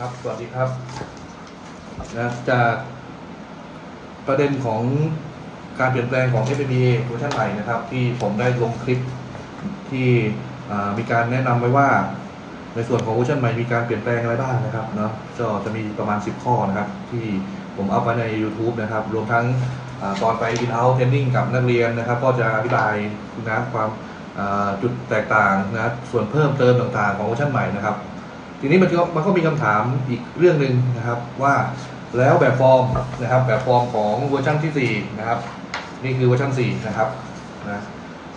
ครับ สวัสดีครับนะจากประเด็นของการเปลี่ยนแปลงของ FMBA เวอร์ชันใหม่นะครับ ที่ผมได้ลงคลิปที่มีการแนะนำไว้ว่า ในส่วนของเวอร์ชันใหม่มีการเปลี่ยนแปลงอะไรบ้างนะครับเนาะก็จะมีประมาณ 10 ข้อนะครับ ที่ผมเอาไว้ใน YouTube นะครับ รวมทั้งอตอนไป in out training กับนักเรียนนะครับ ก็จะอธิบายนะความจุดแตกต่างนะส่วนเพิ่มเติมต่างๆของเวอร์ชันใหม่นะครับ ทีนี้มันก็มันก็มีคำถามอีกเรื่องหนึ่งนะครับว่าแล้วแบบฟอร์มนะครับแบบฟอร์มของเวอร์ชันที่4นะครับนี่คือเวอร์ชัน4นะครับนะ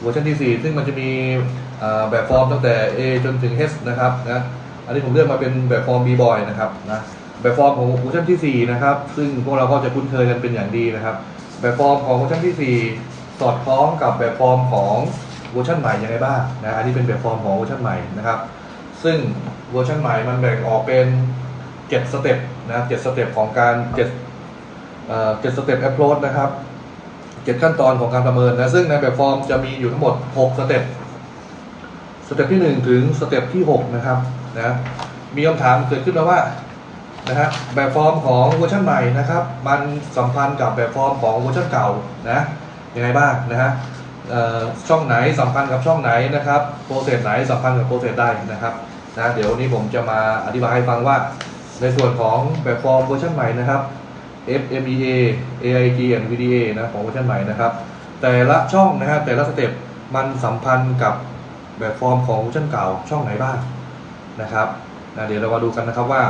เวอร์ชันที่4ซึ่งมันจะมีแบบฟอร์มตั้งแต่ A จนถึง H นะครับนะอันนี้ผมเลือกมาเป็นแบบฟอร์ม B boy นะครับนะแบบฟอร์มของเวอร์ชันที่4นะครับซึ่งพวกเราก็จะคุ้นเคยกันเป็นอย่างดีนะครับ แบบฟอร์มของเวอร์ชันที่4สอดคล้องกับแบบฟอร์มของเวอร์ชันใหม่ยังไงบ้างนะอันนี้เป็นแบบฟอร์มของเวอร์ชันใหม่นะครับ ซึ่ง เวอร์ชันใหม่มันแบ่งออกเป็น7สเต็ปนะ7สเต็ปของการ7เอ่อ7สเต็ปแอปโรดนะครับ7ขั้นตอนของการประเมินนะ ซึ่งในแบบฟอร์มจะมีอยู่ทั้งหมด6สเต็ปสเต็ปที่1ถึงสเต็ปที่6นะครับนะมีคำถามเกิดขึ้นมาว่านะฮะแบบฟอร์มของเวอร์ชันใหม่นะครับ มันสัมพันธ์กับแบบฟอร์มของเวอร์ชันเก่านะยังไงบ้างนะฮะช่องไหนสัมพันธ์กับช่องไหนนะครับโปรเซสไหนสัมพันธ์กับโปรเซสใดนะครับ นะเดี๋ยววันนี้ผมจะมาอธิบายให้ฟังว่า ในส่วนของแบบฟอร์มเวอร์ชันใหม่นะครับ FMEA AIG and VDA นะของเวอร์ชันใหม่นะครับ แต่ละช่องนะฮะแต่ละสเต็ปมันสัมพันธ์กับแบบฟอร์มของเวอร์ชันเก่าช่องไหนบ้างนะครับนะเดี๋ยวเรามาดูกันนะครับว่า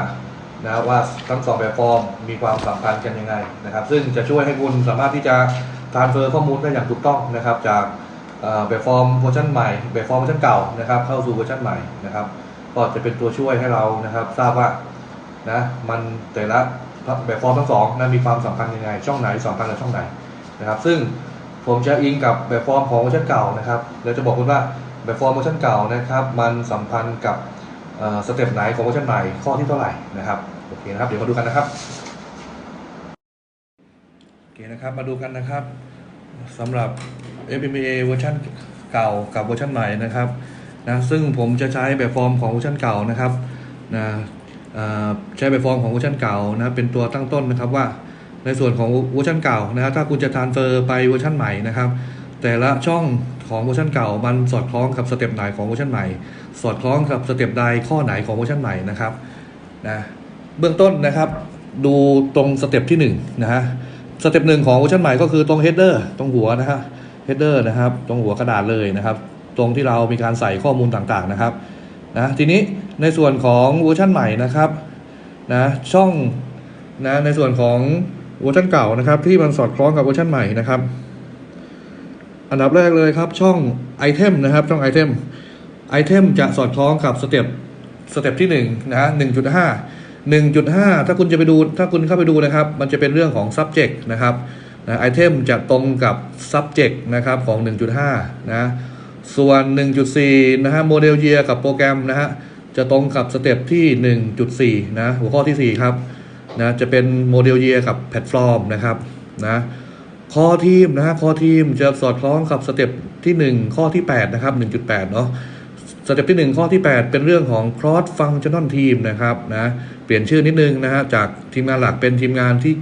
นะว่าทั้งสองแบบฟอร์มมีความสัมพันธ์กันยังไงนะครับ ซึ่งจะช่วยให้คุณสามารถที่จะทานเฟอร์ข้อมูลได้อย่างถูกต้องนะครับ จากแบบฟอร์มเวอร์ชันใหม่แบบฟอร์มเวอร์ชันเก่านะครับ เข้าสู่เวอร์ชันใหม่นะครับ ก็จะเป็นตัวช่วยให้เรานะครับ ทราบว่านะมันแต่ละแบบฟอร์มทั้งสองนะมีความสัมพันธ์ยังไง ช่องไหนสัมพันธ์กับช่องไหนนะครับ ซึ่งผมจะอิงกับแบบฟอร์มของเวอร์ชันเก่านะครับแล้วจะบอกคุณว่าแบบฟอร์มเวอร์ชันเก่านะครับ มันสัมพันธ์กับสเต็ปไหนของเวอร์ชันใหม่ข้อที่เท่าไหร่นะครับโอเคนะครับ เดี๋ยวมาดูกันนะครับโอเคนะครับมาดูกันนะครับสำหรับ FMA เวอร์ชันเก่ากับเวอร์ชันใหม่นะครับ นะซึ่งผมจะใช้แบบฟอร์มของเวอร์ชันเก่านะครับนะใช้แบบฟอร์มของเวอร์ชันเก่านะเป็นตัวตั้งต้นนะครับว่าในส่วนของเวอร์ชันเก่านะครับถ้าคุณจะทานเฟอร์ไปเวอร์ชันใหม่นะครับ แต่ละช่องของเวอร์ชันเก่ามันสอดคล้องกับสเต็ปไหนของเวอร์ชันใหม่ สอดคล้องกับสเต็ปใดข้อไหนของเวอร์ชันใหม่นะครับนะเบื้องต้นนะครับดูตรงสเต็ปที่1นะฮะสเต็ปหนึ่งของเวอร์ชันใหม่ก็คือตรงเฮดเดอร์ตรงหัวนะฮะเฮดเดอร์นะครับ ตรงหัวกระดาษเลยนะครับ ตรงที่เรามีการใส่ข้อมูลต่างๆนะครับนะทีนี้ในส่วนของเวอร์ชันใหม่นะครับนะช่องนะในส่วนของเวอร์ชันเก่านะครับ ที่มันสอดคล้องกับเวอร์ชันใหม่นะครับ อันดับแรกเลยครับช่องไอเทมนะครับช่องไอเทมไอเทมจะสอดคล้องกับสเต็ปสเต็ปที่1นะฮะ1.5 1.5ถ้าคุณจะไปดูถ้าคุณเข้าไปดูนะครับ มันจะเป็นเรื่องของ subject นะครับนะไอเทมจะตรงกับ subject นะครับของ 1.5 นะ ส่วน 1.4 นะฮะโมเดลเยียกับโปรแกรมนะฮะจะตรงกับสเต็ปที่ 1.4 นะหัวข้อที่ 4 ครับนะจะเป็นโมเดลเยียกับแพลตฟอร์มนะครับนะคอทีมนะฮะคอทีมจะสอดคล้องกับสเต็ปที่ 1 ข้อที่ 8 นะครับ 1.8 เนาะสเต็ปที่ 1 ข้อที่ 8 เป็นเรื่องของ cross functional team นะครับนะเปลี่ยนชื่อนิดนึงนะฮะจากทีมงานหลักเป็นทีมงานที่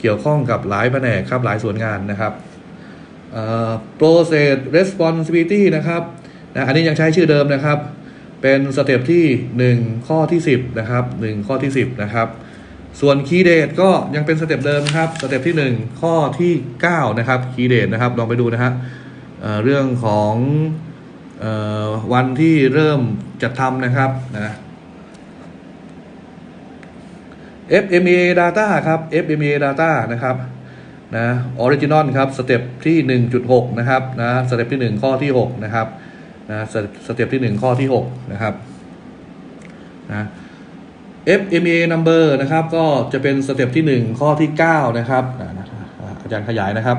เกี่ยวข้องกับหลายแผนกครับหลายส่วนงานนะครับ process responsibility นะครับนะอันนี้ยังใช้ชื่อเดิมนะครับ เป็นสเต็ปที่ 1 ข้อที่ 10 นะครับ 1 ข้อที่ 10 นะครับ ส่วน key date ก็ยังเป็นสเต็ปเดิมครับ สเต็ปที่ 1 ข้อที่ 9 นะครับ key date นะครับ ลองไปดูนะฮะเเรื่องของออวันที่เริ่มจัดทำนะครับนะ FMEA data ครับ FMEA data นะครับ นะ original ครับสเต็ปที่ 1.6 นะครับนะสเต็ปที่ 1 ข้อที่ 6 นะครับนะสเต็ปที่ 1 ข้อที่ 6 นะครับนะ FMEA number นะครับ ก็จะเป็นสเต็ปที่ 1 ข้อที่ 9 นะครับอาจารย์ขยายนะครับ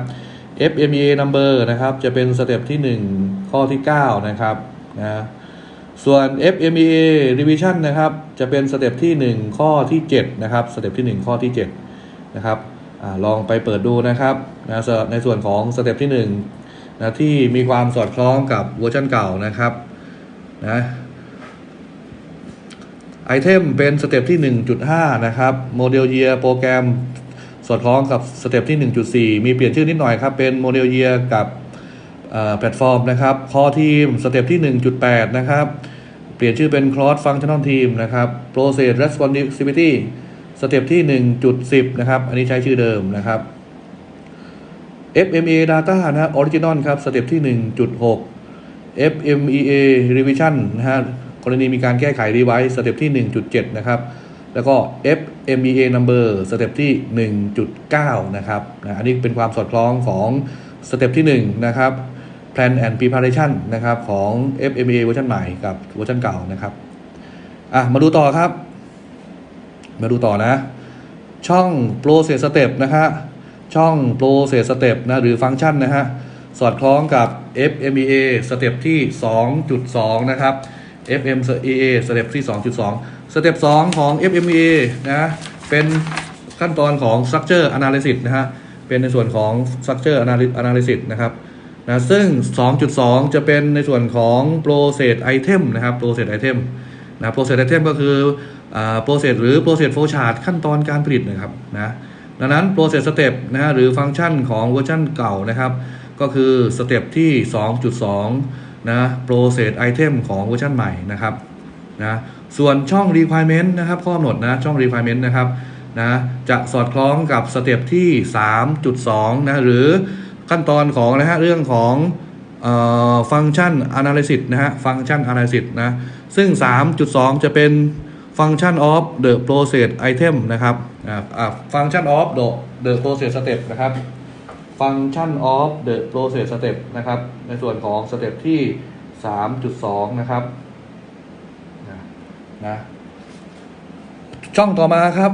FMEA number นะครับ จะเป็นสเต็ปที่ 1 ข้อที่ 9 นะครับนะส่วน FMEA revision นะครับ จะเป็นสเต็ปที่ 1 ข้อที่ 7 นะครับ สเต็ปที่ 1 ข้อที่ 7 นะครับ อลองไปเปิดดูนะครับนะในส่วนของสเต็ปที่1นะที่มีความสอดคล้องกับเวอร์ชันเก่านะครับนะไอเทมเป็นสเต็ปที่ 1.5 นะครับโมเดลเยียโปรแกรมสอดคล้องกับสเต็ปที่ 1.4 มีเปลี่ยนชื่อนิดหน่อยครับ เป็นโมเดลเยียกับแพลตฟอร์มนะครับคอทีมสเต็ปที่ 1.8 นะครับ เปลี่ยนชื่อเป็น cross functional team นะครับ process responsibility สเต็ปที่ 1.10 นะครับ อันนี้ใช้ชื่อเดิมนะครับ FMEA data นะครับ original ครับ สเต็ปที่ 1.6 FMEA revision นะฮะกรณีมีการแก้ไข revise สเต็ปที่ 1.7 นะครับ แล้วก็ FMEA number สเต็ปที่ 1.9 นะครับนะอันนี้เป็นความสอดคล้องของสเต็ปที่ 1 นะครับ plan and preparation นะครับ ของ FMEA เวอร์ชันใหม่กับเวอร์ชันเก่านะครับ อะ มาดูต่อครับ มาดูต่อนะ ช่อง process step นะฮะช่อง process step นะหรือฟังก์ชันนะฮะสอดคล้องกับ FMEA สเต็ปที่ 2.2 นะครับ FMEA สเต็ปที่ 2.2 สเต็ป2ของ FMEA นะเป็นขั้นตอนของ structure analysis นะฮะเป็นในส่วนของ structure analy- analysis นะครับนะซึ่ง 2.2 จะเป็นในส่วนของ process item นะครับ process item นะ process item ก็คือ อ่า process หรือ process flow chart ขั้นตอนการผลิตนะครับนะดังนั้น process step นะฮะหรือฟังก์ชันของเวอร์ชันเก่านะครับ ก็คือสเต็ปที่ 2.2นะ process item ของเวอร์ชันใหม่นะครับนะส่วนช่อง requirement นะครับข้อกำหนดนะช่อง requirement นะครับนะจะสอดคล้องกับสเต็ปที่ 3.2นะหรือขั้นตอนของนะฮะเรื่องของฟังก์ชัน analysis นะฮะฟังก์ชัน analysis นะซึ่ง 3.2 จะเป็น function of the process item นะครับอ่าอ่า function of the the process step นะครับ function of the process step นะครับ ในส่วนของสเต็ปที่ 3.2 นะครับนะช่องต่อมาครับ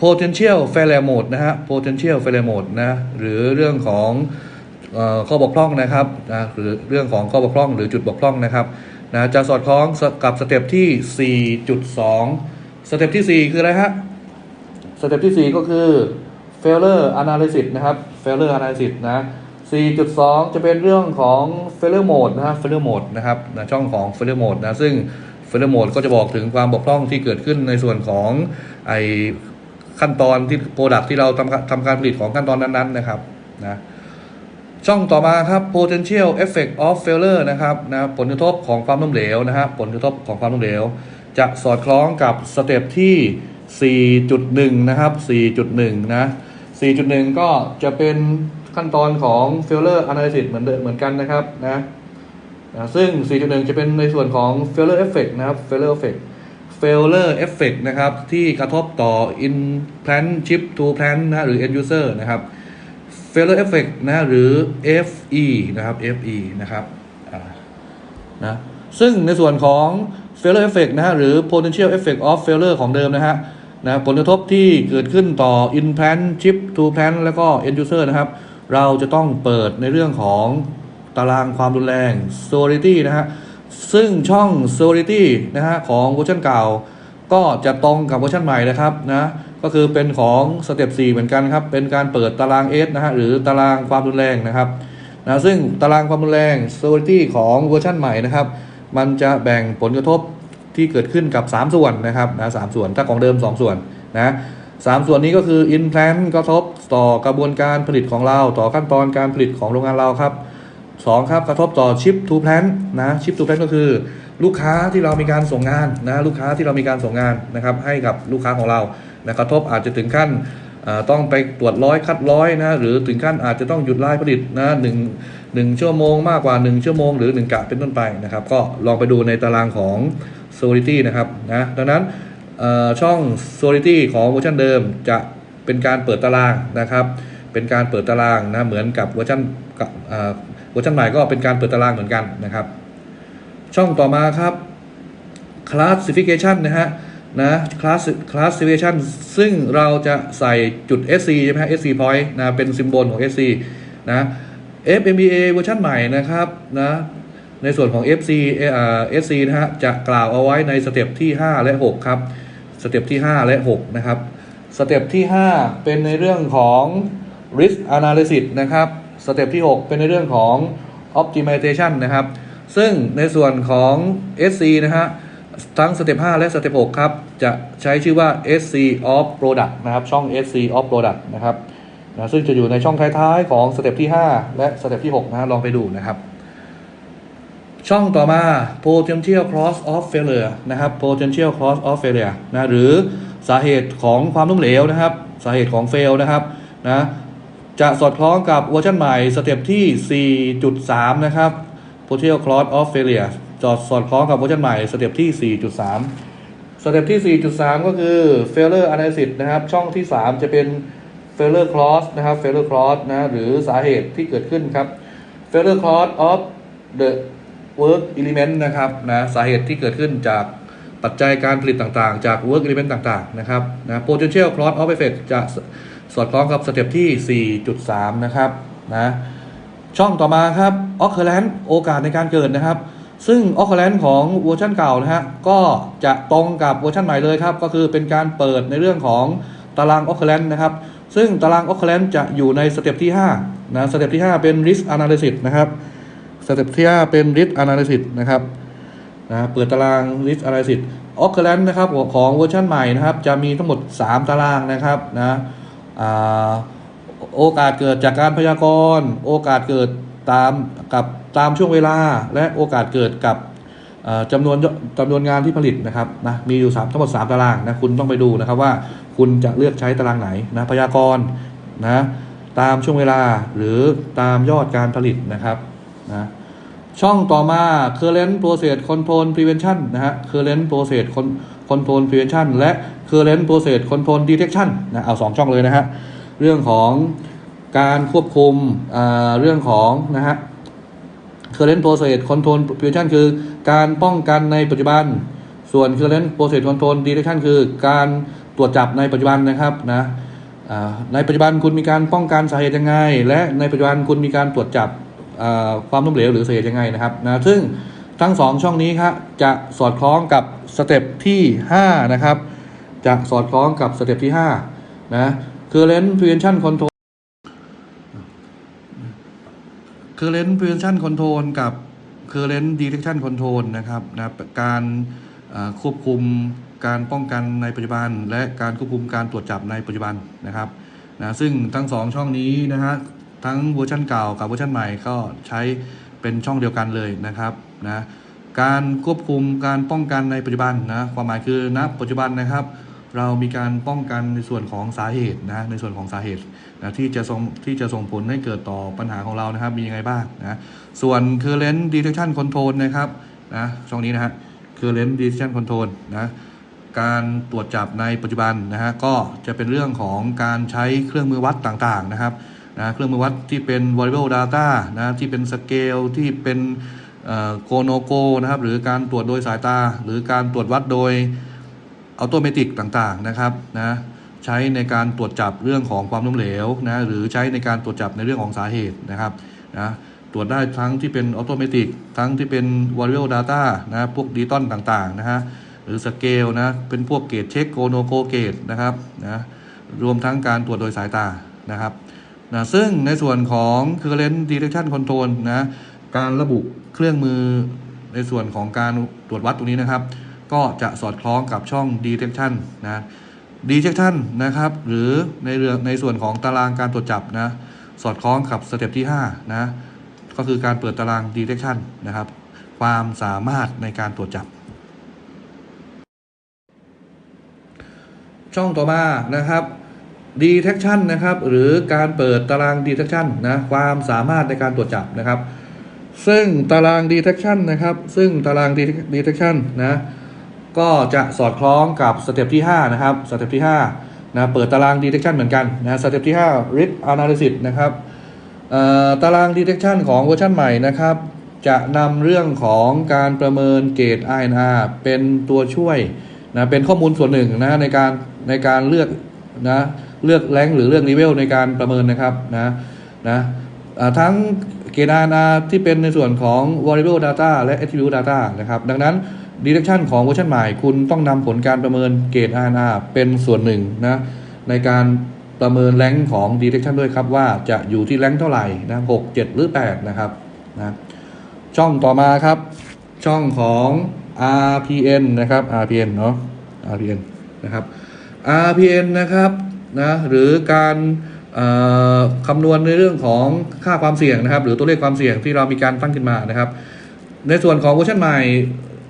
potential failure mode นะฮะ potential failure mode นะ หรือเรื่องของข้อบกพร่องนะครับนะหรือเรื่องของข้อบกพร่องหรือจุดบกพร่องนะครับ นะจะสอดคล้องกับสเต็ปที่ 4.2 สเต็ปที่ 4 คืออะไรฮะ สเต็ปที่ 4 ก็คือ failure analysis นะครับ failure analysis นะ 4.2 จะเป็นเรื่องของ failure mode นะฮะ failure mode นะครับนะช่องของ failure mode นะ ซึ่ง failure mode ก็จะบอกถึงความบกพร่องที่เกิดขึ้นในส่วนของไอขั้นตอนที่ product ที่เราทำทำการผลิตของขั้นตอนนั้นๆนะครับนะ ช่องต่อมาครับ potential effect of failure นะครับนะผลกระทบของความล้มเหลวนะฮะผลกระทบของความล้มเหลว จะสอดคล้องกับสเต็ปที่ 4.1 นะครับ 4.1 นะ 4.1 ก็จะเป็นขั้นตอนของ failure analysis เหมือนเดิมเหมือนกันนะครับนะนะซึ่ง 4.1 จะเป็นในส่วนของ failure effect นะครับ failure effect failure effect นะครับ ที่กระทบต่อ in plant chip to plant นะหรือ end user นะครับ failure effect นะหรือ FE นะครับ FE นะครับนะซึ่งในส่วนของ failure effect นะฮะหรือ potential effect of failure ของเดิมนะฮะนะผลกระทบที่เกิดขึ้นต่อ in plant chip to plant แล้วก็ end user นะครับ เราจะต้องเปิดในเรื่องของตารางความรุนแรง severity นะฮะซึ่งช่อง severity นะฮะของเวอร์ชันเก่า ก็จะตรงกับเวอร์ชันใหม่นะครับนะ ก็คือเป็นของสเต็ป4เหมือนกันครับ เป็นการเปิดตาราง S นะฮะหรือตารางความรุนแรงนะครับนะซึ่งตารางความรุนแรง severity ของเวอร์ชันใหม่นะครับ มันจะแบ่งผลกระทบที่เกิดขึ้นกับ 3 ส่วนนะครับนะสามส่วนถ้าของเดิม 2 ส่วนนะสามส่วนนี้ก็คือ in plant กระทบต่อกระบวนการผลิตของเรา ต่อขั้นตอนการผลิตของโรงงานเราครับสองครับกระทบต่อ ship to plant นะ ship to plant ก็คือลูกค้าที่เรามีการส่งงานนะลูกค้าที่เรามีการส่งงานนะครับให้กับลูกค้าของเรา นะกระทบอาจจะถึงขั้นต้องไปตรวจร้อยคัดร้อยนะหรือถึงขั้นอาจจะต้องหยุดไล่ผลิตนะหนึ่งหนึ่งชั่วโมงมากกว่า 1 ชั่วโมงหรือ 1กะเป็นต้นไปนะครับ ก็ลองไปดูในตารางของ Solidity นะครับนะดังนั้นช่อง Solidity ของเวอร์ชันเดิมจะเป็นการเปิดตารางนะครับ เป็นการเปิดตารางนะเหมือนกับเวอร์ชันกับเอ่อเวอร์ชันใหม่ก็เป็นการเปิดตารางเหมือนกันนะครับ ช่องต่อมาครับ classification นะฮะ นะ class classification ซึ่งเราจะใส่จุด SC ใช่ไหมฮะ SC point นะเป็นซิมโบลของ SC นะ FMBA เวอร์ชันใหม่นะครับนะในส่วนของ FC เอ่อ SC นะฮะจะกล่าวเอาไว้ในสเต็ปที่ 5 และ 6 ครับ สเต็ปที่ 5 และ 6 นะครับ สเต็ปที่ 5 เป็นในเรื่องของ risk analysis นะครับ สเต็ปที่ 6 เป็นในเรื่องของ optimization นะครับ ซึ่งในส่วนของ SC นะฮะ ทั้งสเต็ป5และสเต็ป6ครับ จะใช้ชื่อว่า SC of Product นะครับ ช่อง SC of Product นะครับนะซึ่งจะอยู่ในช่องท้ายๆ ของสเต็ปที่ 5 และสเต็ปที่ 6 นะ ลองไปดูนะครับ ช่องต่อมา potential cross of failure นะครับ potential cross of failure นะหรือสาเหตุของความล้มเหลวนะครับ สาเหตุของ fail นะครับนะจะสอดคล้องกับเวอร์ชันใหม่สเต็ปที่ 4.3 นะครับ potential cross of failure จอดสอดคล้องกับเวอร์ชันใหม่สเต็ปที่ 4.3 สเต็ปที่ 4.3 ก็คือ failure analysis นะครับ ช่องที่ 3 จะเป็น failure cause นะครับ failure cause นะหรือสาเหตุที่เกิดขึ้นครับ failure cause of the work element นะครับนะสาเหตุที่เกิดขึ้นจากปัจจัยการผลิตต่างๆ จาก work element ต่างๆ นะครับนะ potential cross of effect จะสสอดคล้องกับสเต็ปที่ 4.3 นะครับนะช่องต่อมาครับ occurrence โอกาสในการเกิดนะครับ ซึ่ง occurrence ของเวอร์ชันเก่านะฮะก็จะตรงกับเวอร์ชันใหม่เลยครับ ก็คือเป็นการเปิดในเรื่องของตาราง occurrence นะครับ ซึ่งตาราง occurrence จะอยู่ในสเต็ปที่5นะสเต็ปที่ 5 เป็น risk analysis นะครับสเต็ปที่ 5 เป็น risk analysis นะครับนะเปิดตาราง risk analysis occurrence นะครับของเวอร์ชันใหม่นะครับ จะมีทั้งหมด 3 ตารางนะครับนะโอกาสเกิดจากการพยากรณ์ โอกาสเกิดตามกับ ตามช่วงเวลาและโอกาสเกิดกับจำนวนจำนวนงานที่ผลิตนะครับนะมีอยู่ 3 ทั้งหมด 3 ตารางนะคุณต้องไปดูนะครับว่าคุณจะเลือกใช้ตารางไหนนะพยากรณ์นะตามช่วงเวลาหรือตามยอดการผลิตนะครับนะช่องต่อมา current process control prevention นะฮะ current process control prevention และ current process control detection นะเอาสองช่องเลยนะฮะ เรื่องของการควบคุมอ่าเรื่องของนะฮะ current process control prevention คือการป้องกันในปัจจุบัน ส่วน current process control detection คือการตรวจจับในปัจจุบันนะครับนะในปัจจุบันคุณมีการป้องกันสาเหตุยังไง และในปัจจุบันคุณมีการตรวจจับความล้มเหลวหรือสาเหตุยังไงนะครับนะซึ่งทั้งสองช่องนี้ครับจะสอดคล้องกับสเต็ปที่5นะครับจะสอดคล้องกับสเต็ปที่5นะ current prevention control current prevention control กับ current detection control นะครับนะการควบคุมการป้องกันในปัจจุบัน และการควบคุมการตรวจจับในปัจจุบันนะครับนะซึ่งทั้งสองช่องนี้นะฮะทั้งเวอร์ชันเก่ากับเวอร์ชันใหม่ก็ใช้เป็นช่องเดียวกันเลยนะครับนะการควบคุมการป้องกันในปัจจุบันนะความหมายคือณปัจจุบันนะครับ เรามีการป้องกันในส่วนของสาเหตุนะในส่วนของสาเหตุนะที่จะส่งที่จะส่งผลให้เกิดต่อปัญหาของเรานะครับ มียังไงบ้างนะส่วน current detection control นะครับนะช่องนี้นะฮะ current detection control นะการตรวจจับในปัจจุบันนะฮะก็จะเป็นเรื่องของการใช้เครื่องมือวัดต่างๆนะครับนะเครื่องมือวัดที่เป็น variable data นะที่เป็นสเกลที่เป็นโกโนโกนะครับหรือการตรวจโดยสายตา หรือการตรวจวัดโดย อัตโนมัติต่างๆนะครับนะใช้ในการตรวจจับเรื่องของความล้มเหลวนะหรือใช้ในการตรวจจับในเรื่องของสาเหตุนะครับนะตรวจได้ทั้งที่เป็นอัตโนมัติทั้งที่เป็น variable data นะพวกดิตอลต่างๆนะฮะหรือสเกลนะเป็นพวกเกตเช็คโกโนโกเกตนะครับนะรวมทั้งการตรวจโดยสายตานะครับนะซึ่งในส่วนของ current detection control นะการระบุเครื่องมือในส่วนของการตรวจวัดตรงนี้นะครับ ก็จะสอดคล้องกับช่อง detection นะ detection นะครับ หรือในเรื่องในส่วนของตารางการตรวจจับนะ สอดคล้องกับสเต็ปที่ 5 นะ ก็คือการเปิดตาราง detection นะครับ ความสามารถในการตรวจจับ ช่องต่อมานะครับ detection นะครับ หรือการเปิดตาราง detection นะ ความสามารถในการตรวจจับนะครับซึ่งตาราง detection นะครับ ซึ่งตาราง detection นะ ก็จะสอดคล้องกับสเต็ปที่ 5 นะครับสเต็ปที่5นะเปิดตาราง detection เหมือนกันนะสเต็ปที่ 5 risk analysis นะครับตาราง detection ของเวอร์ชันใหม่นะครับ จะนำเรื่องของการประเมินเกรด INR เป็นตัวช่วยนะเป็นข้อมูลส่วนหนึ่งนะในการในการเลือกนะเลือกแรงหรือเลือกเลเวลในการประเมินนะครับนะนะทั้งเกณฑ์ INR ที่เป็นในส่วนของ variable data และ attribute data นะครับ ดังนั้น detection ของเวอร์ชันใหม่ คุณต้องนำผลการประเมินเกรด INR เป็นส่วนหนึ่งนะในการประเมินแรงของ detection ด้วยครับว่าจะอยู่ที่แรงเท่าไหร่นะ6 7หรือ 8 นะครับนะช่องต่อมาครับ ช่องของ RPN นะครับ RPN เนาะ RPN นะครับ RPN นะครับนะหรือการคำนวณในเรื่องของค่าความเสี่ยงนะครับ หรือตัวเลขความเสี่ยงที่เรามีการตั้งขึ้นมานะครับ ในส่วนของเวอร์ชันใหม่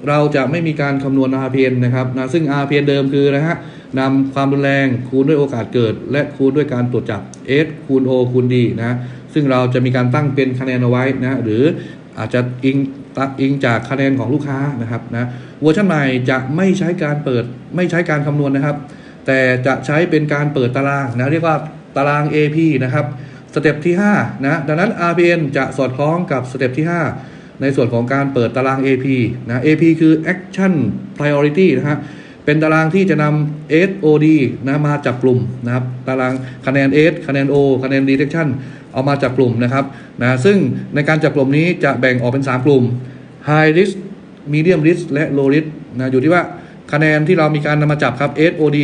เราจะไม่มีการคำนวณ RPN นะครับนะซึ่ง RPN เดิมคือนะฮะนำความรุนแรงคูณด้วยโอกาสเกิด และคูณด้วยการตรวจจับ S คูณ O คูณ D นะซึ่งเราจะมีการตั้งเป็นคะแนนเอาไว้นะหรืออาจจะอิงตักอิงจากคะแนนของลูกค้านะครับนะเวอร์ชันใหม่จะไม่ใช้การเปิดไม่ใช้การคำนวณนะครับ แต่จะใช้เป็นการเปิดตารางนะเรียกว่าตาราง AP นะครับสเต็ปที่5นะดังนั้น RPN จะสอดคล้องกับสเต็ปที่ 5 ในส่วนของการเปิดตาราง AP นะ AP คือ Action Priority นะฮะเป็นตารางที่จะนำ SOD นะมาจับกลุ่มนะครับ ตารางคะแนน S คะแนน O คะแนน Detection เอามาจับกลุ่มนะครับนะซึ่งในการจับกลุ่มนี้จะแบ่งออกเป็น 3 กลุ่ม High Risk Medium Risk และ Low Risk นะอยู่ที่ว่าคะแนนที่เรามีการนำมาจับครับ SOD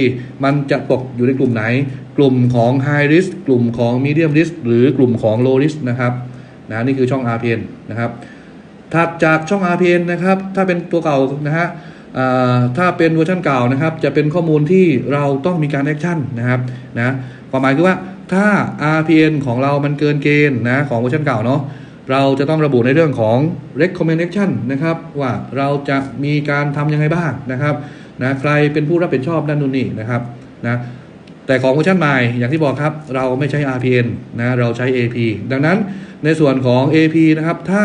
มันจะตกอยู่ในกลุ่มไหน กลุ่มของ High Risk กลุ่มของ Medium Risk หรือกลุ่มของ Low Risk นะครับนะนี่คือช่อง RPN นะครับ ถัดจากช่อง RPN นะครับ ถ้าเป็นตัวเก่านะฮะถ้าเป็นเวอร์ชันเก่านะครับ จะเป็นข้อมูลที่เราต้องมีการแอคชั่นนะครับนะความหมายคือว่าถ้า RPN ของเรามันเกินเกณฑ์นะของเวอร์ชันเก่าเนาะเราจะต้องระบุในเรื่องของ recommendation นะครับ ว่าเราจะมีการทำยังไงบ้างนะครับนะใครเป็นผู้รับผิดชอบด้านนู้นนี่นะครับนะแต่ของเวอร์ชันใหม่อย่างที่บอกครับ เราไม่ใช้ RPN นะเราใช้ AP ดังนั้นในส่วนของ AP นะครับถ้า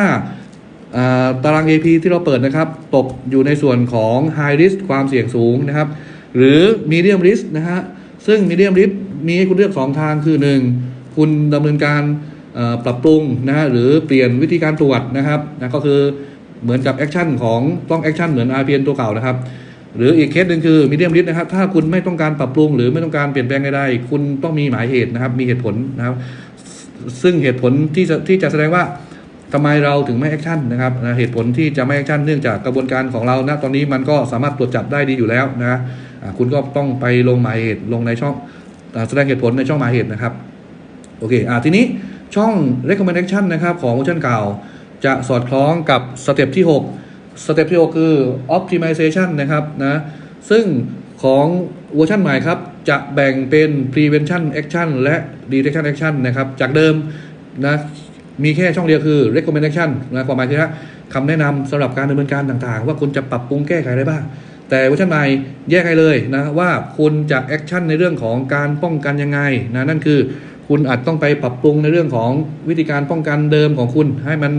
ตาราง AP ที่เราเปิดนะครับ ตกอยู่ในส่วนของ High Risk ความเสี่ยงสูงนะครับ หรือ Medium Risk นะฮะ ซึ่ง Medium Risk มีให้คุณเลือก 2 ทางคือ 1 คุณดำเนินการปรับปรุงนะฮะหรือเปลี่ยนวิธีการตรวจนะครับนะก็คือเหมือนกับแอคชั่นของต้องแอคชั่นเหมือน RPN ตัวเก่านะครับ หรืออีกเคสหนึ่งคือมีเดียมลิสนะครับ ถ้าคุณไม่ต้องการปรับปรุง หรือไม่ต้องการเปลี่ยนแปลงใดๆคุณต้องมีหมายเหตุนะครับ มีเหตุผลนะครับ ซึ่งเหตุผลที่จะที่จะแสดงว่า ทำไมเราถึงไม่แอคชั่นนะครับนะเหตุผลที่จะไม่แอคชั่นเนื่องจากกระบวนการของเราณตอนนี้มันก็สามารถตรวจจับได้ดีอยู่แล้วนะคุณก็ต้องไปลงหมายเหตุลงในช่องแสดงเหตุผลในช่องหมายเหตุนะครับโอเคอ่าทีนี้ช่อง recommendation นะครับของเวอร์ชันเก่าจะสอดคล้องกับสเต็ปที่ 6 สเต็ปที่ 6 คือ optimization นะครับนะซึ่งของเวอร์ชันใหม่ครับ จะแบ่งเป็น prevention action และ detection action นะครับ จากเดิมนะ มีแค่ช่องเดียวคือ recommendation นะความหมายคือว่าคำแนะนำสำหรับการดำเนินการต่างๆ ว่าคุณจะปรับปรุงแก้ไขอะไรบ้าง แต่เวอร์ชันใหม่แยกให้เลยนะว่าคุณจะแอคชั่นในเรื่องของการป้องกันยังไงนะนั่นคือคุณอาจต้องไปปรับปรุงในเรื่องของวิธีการป้องกันเดิมของคุณให้มัน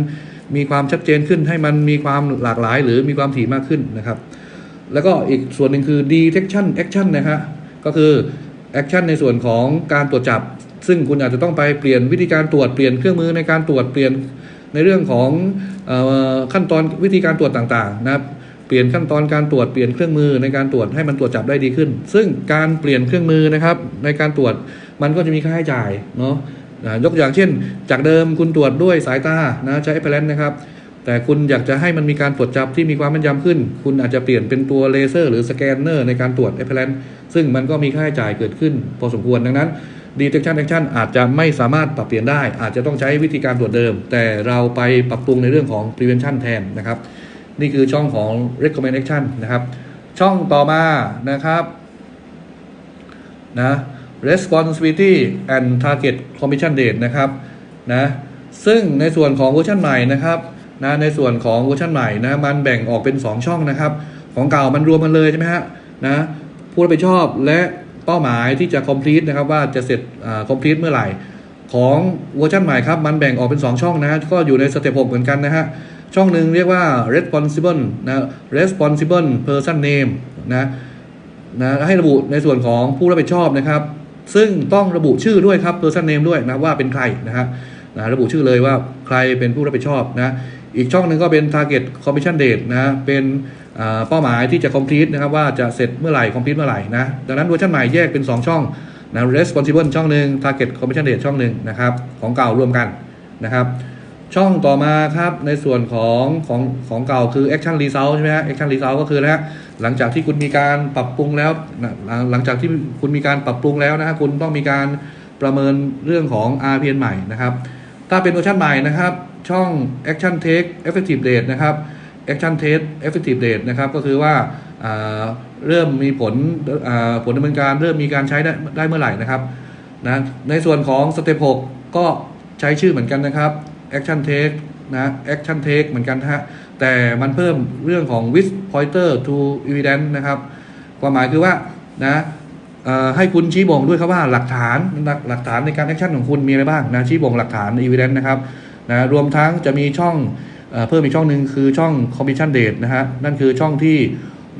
มีความชัดเจนขึ้นให้มันมีความหลากหลายหรือมีความถี่มากขึ้นนะครับ แล้วก็อีกส่วนหนึ่งคือ detection action นะฮะก็คือ action ในส่วนของการตรวจจับ ซึ่งคุณอาจจะต้องไปเปลี่ยนวิธีการตรวจเปลี่ยนเครื่องมือในการตรวจเปลี่ยนในเรื่องของออขั้นตอนวิธีการตรวจต่างๆนะครับเปลี่ยนขั้นตอนการตรวจเปลี่ยนเครื่องมือในการตรวจให้มันตรวจจับได้ดีขึ้น ซึ่งการเปลี่ยนเครื่องมือนะครับในการตรวจมันก็จะมีค่าใช้จ่ายเนาะยกอย่างเช่น จากเดิมคุณตรวจด้วยสายตานะใช้ a p p เ a นนะครับแต่คุณอยากจะให้มันมีการตรวจจับที่มีความแม่นยำขึ้น คุณอาจจะเปลี่ยนเป็นตัวเลเซอร์หรือสแกนเนอร์ในการตรวจ a p p เ a นซึ่งมันก็มีค่าใช้จ่ายเกิดขึ้น พอสมควรดังนั้น detection action อาจจะไม่สามารถปรับเปลี่ยนได้ อาจจะต้องใช้วิธีการตรวจเดิม แต่เราไปปรับปรุงในเรื่องของ prevention แทนนะครับ นี่คือช่องของ recommendation นะครับ ช่องต่อมานะครับนะ responsibility and target commission date นะครับนะซึ่งในส่วนของเวอร์ชันใหม่นะครับนะในส่วนของเวอร์ชันใหม่นะมันแบ่งออกเป็น 2 ช่องนะครับ ของเก่ามันรวมกันเลยใช่ไหมฮะนะผู้รับผิดชอบและ เป้าหมายที่จะ complete นะครับว่าจะเสร็จอ่า complete เมื่อไหร่ ของเวอร์ชันใหม่ครับ มันแบ่งออกเป็น 2 ช่องนะฮะก็อยู่ในสเต็ป6เหมือนกันนะฮะ ช่องหนึ่งเรียกว่า responsible นะ responsible person name นะนะให้ระบุในส่วนของผู้รับผิดชอบนะครับ ซึ่งต้องระบุชื่อด้วยครับ person name ด้วยนะว่าเป็นใครนะฮะนะระบุชื่อเลยว่าใครเป็นผู้รับผิดชอบนะ อีกช่องหนึ่งก็เป็น target commission date นะเป็น เป้าหมายที่จะ complete นะครับว่าจะเสร็จเมื่อไหร่ complete เมื่อไหร่นะดังนั้นเวอร์ชันใหม่แยกเป็น 2 ช่องนะ responsible ช่องหนึ่ง target commission date ช่องหนึ่งนะครับของเก่ารวมกันนะครับช่องต่อมาครับในส่วนของของของเก่าคือ action result ใช่ไหมฮะ action result ก็คือแล้วหลังจากที่คุณมีการปรับปรุงแล้วหลังหลังจากที่คุณมีการปรับปรุงแล้วนะฮะคุณต้องมีการประเมินเรื่องของ RPN ใหม่นะครับถ้าเป็นเวอร์ชันใหม่นะครับช่อง action take effective date นะครับ action test effective date นะครับก็คือว่าเริ่มมีผลผลดำเนินการเริ่มมีการใช้ได้ได้เมื่อไหร่นะครับนะในส่วนของสเต็ป6ก็ใช้ชื่อเหมือนกันนะครับ action take นะ action take เหมือนกันฮะแต่มันเพิ่มเรื่องของ with pointer to evidence นะครับ ความหมายคือว่านะให้คุณชี้บ่งด้วยครับว่าหลักฐานหลักหลักฐานในการแอคชั่นของคุณมีอะไรบ้างนะชี้บ่งหลักฐาน evidence นะครับนะรวมทั้งจะมีช่อง เพิ่มอีกช่องหนึ่งคือช่อง commission date นะฮะนั่นคือช่องที่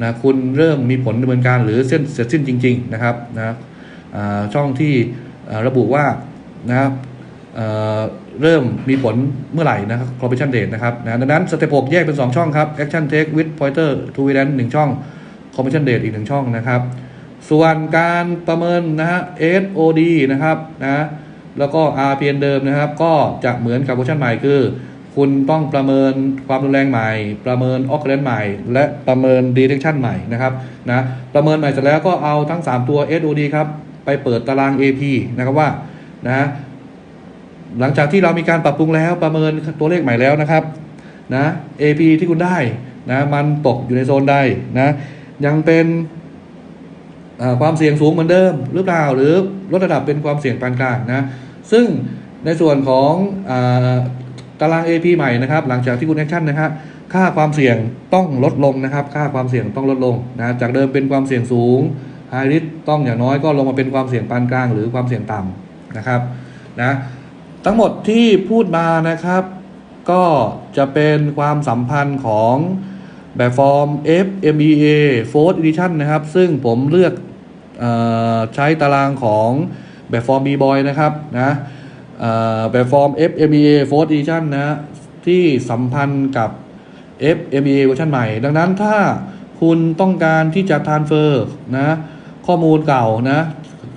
นะคุณเริ่มมีผลดำเนินการหรือเส้นเสร็จสิ้นจริง ๆ นะครับนะช่องที่ระบุว่านะครับเริ่มมีผลเมื่อไหร่นะครับ commission date นะครับนะดังนั้นสเต็ป6แยกเป็น 2 ช่องครับ action take with pointer to evidence หนึ่งช่อง commission date อีกหนึ่งช่องนะครับ ส่วนการประเมินนะฮะ SOD นะครับนะแล้วก็ RPN เดิมนะครับ ก็จะเหมือนกับเวอร์ชันใหม่คือ คุณต้องประเมินความรุนแรงใหม่ ประเมิน occurrence ใหม่ และประเมิน detection ใหม่นะครับนะประเมินใหม่เสร็จแล้วก็เอาทั้ง 3 ตัว SOD ครับ ไปเปิดตาราง AP นะครับว่านะหลังจากที่เรามีการปรับปรุงแล้วประเมินตัวเลขใหม่แล้วนะครับนะ AP ที่คุณได้นะมันตกอยู่ในโซนใดนะยังเป็นความเสี่ยงสูงเหมือนเดิมหรือเปล่าหรือลดระดับเป็นความเสี่ยงปานกลางนะซึ่งในส่วนของาตาราง AP ใหม่นะครับ หลังจากที่คุณแอคชั่นนะครับค่าความเสี่ยงต้องลดลงนะครับ ค่าความเสี่ยงต้องลดลงนะจากเดิมเป็นความเสี่ยงสูง high risk ต้องอย่างน้อยก็ลงมาเป็นความเสี่ยงปานกลางหรือความเสี่ยงต่ำนะครับนะทั้งหมดที่พูดมานะครับ ก็จะเป็นความสัมพันธ์ของแบบฟอร์ม FMEA Fourth Edition นะครับ ซึ่งผมเลือกออใช้ตารางของแบบฟอร์ม B-Boy นะครับนะ แบบฟอร์ม FMEA Fourth Edition นะที่สัมพันธ์กับ FMEA เวอร์ชันใหม่ ดังนั้นถ้าคุณต้องการที่จะ transfer นะข้อมูลเก่านะ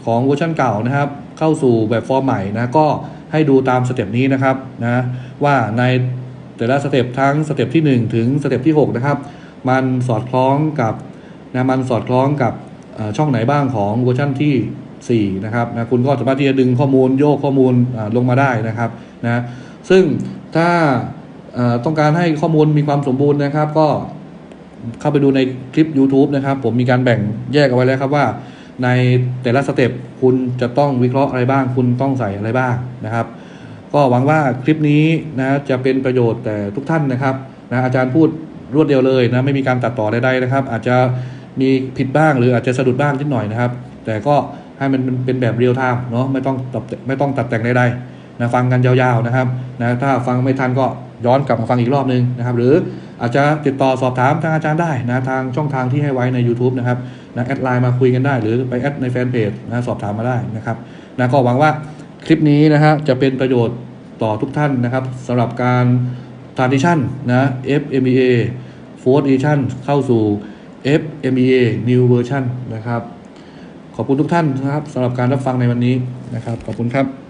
ของเวอร์ชันเก่านะครับเข้าสู่แบบฟอร์มใหม่นะก็ให้ดูตามสเต็ปนี้นะครับนะว่าในแต่ละสเต็ปทั้งสเต็ปที่ 1 ถึงสเต็ปที่ 6 นะครับ มันสอดคล้องกับนะมันสอดคล้องกับช่องไหนบ้างของเวอร์ชันที่ 4นะครับนะคุณก็สามารถที่จะดึงข้อมูลโยกข้อมูลลงมาได้นะครับนะซึ่งถ้าต้องการให้ข้อมูลมีความสมบูรณ์นะครับ ก็เข้าไปดูในคลิป YouTube นะครับ ผมมีการแบ่งแยกเอาไว้แล้วครับว่า ในแต่ละสเต็ปคุณจะต้องวิเคราะห์อะไรบ้าง คุณต้องใส่อะไรบ้างนะครับ ก็หวังว่าคลิปนี้นะจะเป็นประโยชน์แต่ทุกท่านนะครับนะอาจารย์พูดรวดเดียวเลยนะไม่มีการตัดต่อใดๆนะครับ อาจจะมีผิดบ้างหรืออาจจะสะดุดบ้างนิดหน่อยนะครับ แต่ก็ ให้มันเป็นแบบเรียลไทม์เนาะไม่ต้องตัดไม่ต้องตัดแต่งใดๆนะฟังกันยาวๆนะครับนะถ้าฟังไม่ทันก็ย้อนกลับมาฟังอีกรอบนึงนะครับ หรืออาจจะติดต่อสอบถามทางอาจารย์ได้นะทางช่องทางที่ให้ไว้ใน YouTube นะครับนะแอดไลน์มาคุยกันได้ หรือไปแอดในแฟนเพจนะสอบถามมาได้นะครับนะก็หวังว่าคลิปนี้นะฮะจะเป็นประโยชน์ต่อทุกท่านนะครับสำหรับการ transition นะ FMEA Fourth Edition เข้าสู่ FMEA New Version นะครับ ขอบคุณทุกท่านนะครับสำหรับการรับฟังในวันนี้นะครับ ขอบคุณครับ